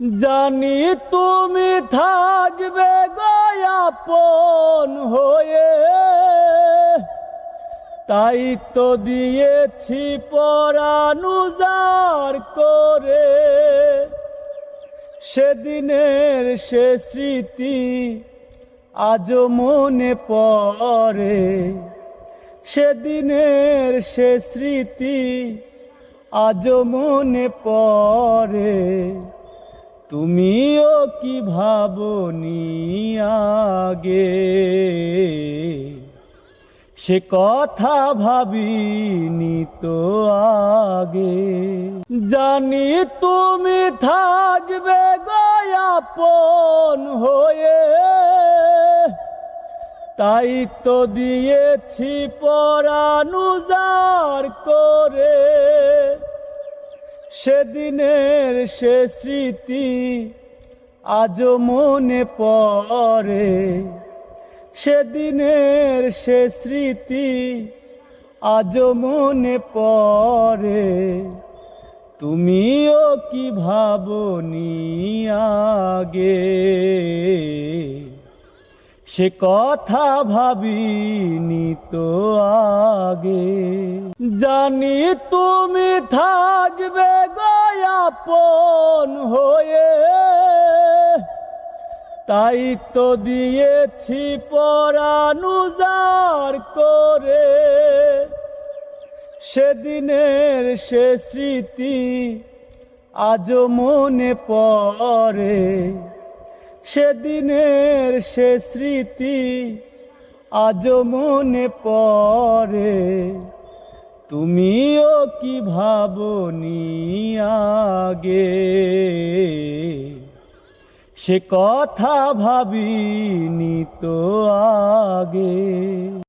জানি তুমি থাকবে গয়াপন হয়ে। তাই তো দিয়েছি পরানুজার করে। সেদিনের সে স্মৃতি আজ মনে পড়ে। সেদিনের সে স্মৃতি আজ মনে পড়ে। তুমিও কি ভাবনি আগে? সে কথা ভাবিনি তো আগে। জানি তুমি থাকবে গয়াপন হয়ে। তাই তো দিয়েছি পরানুজার করে। সেদিনের সে স্মৃতি আজও মনে পড়ে। সেদিনের সে স্মৃতি আজও মনে পড়ে। তুমিও কি ভাবনি আগে? সে কথা ভাবিনি তো আগে। জানি তুমি থাকবে গয়াপন হয়ে। তাই তো দিয়েছি পরানুজার করে। সেদিনের সে স্মৃতি আজ মনে পড়ে। সেদিনের সে স্মৃতি আজ মনে পড়ে। তুমিও কি ভাবনি আগে? সে কথা ভাবিনি তো আগে।